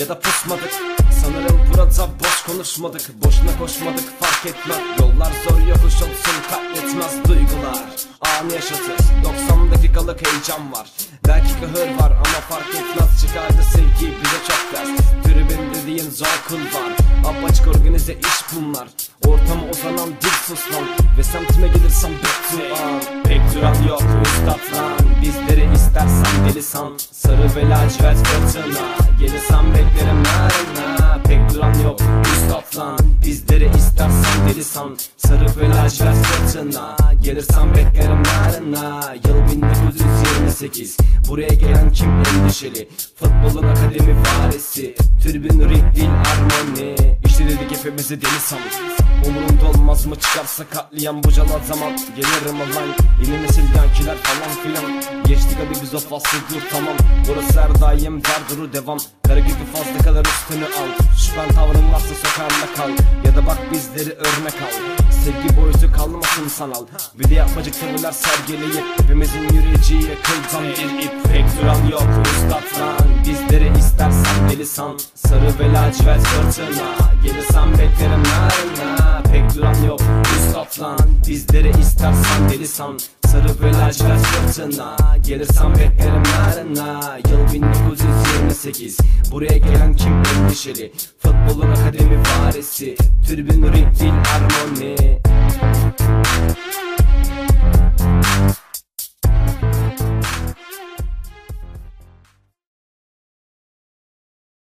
ya da pusmadık. Sanırım burada boş konuşmadık Boşuna koşmadık fark etmez. Yollar zor yokuş olsun katletmez duygular. Anı yaşatır 90 dakikalık heyecan var. Belki kahır var ama fark etmez Çıkardı sevgi bize çok ders Tribün dediğin zor kul var Apaçık organize iş bunlar. Ortama uzanan dil sus lan Ve semtime gelirsem Pek duran yok üstad lan Bizleri istersen deli san. Sarı ve lacivert fırtına. Gelirsen beklerim yarına Pek duran yok üstad lan Bizleri istersen deli san. Sarı ve lacivert fırtına. Gelirsen beklerim yarına Yıl 1928 Buraya gelen kim endişeli? Futbolun akademi faresi. Tribün ring hepimizi deli san Umurumda olmaz mı çıkarsa katliam bu cala zaman. Gelirim lan yeni nesildenkiler falan filan. Geçtik hadi biz o faslı dur tamam. Burası her daim dar duru devam. Kara gibi fazla kadar üstünü al. Şüphen tavrın varsa sokağında kal. Ya da bak bizleri örnek al. Sevgi boyutu kalmasın sanal. Bir de yapmacık tavırlar sergileyip Hepimizin yürüyeceği kıldan bir ip Pek duran yok üstad lan Bizleri istersen deli san Sarı ve lacivert fırtına Gelirsen beklerim yarına Pek duran yok üstad lan Bizleri istersen deli san. Sarı ve lacivert fırtına. Gelirsen beklerim yarına Yıl 1928 Buraya gelen kim endişeli? Futbolun akademi faresi Tribün ring harmoni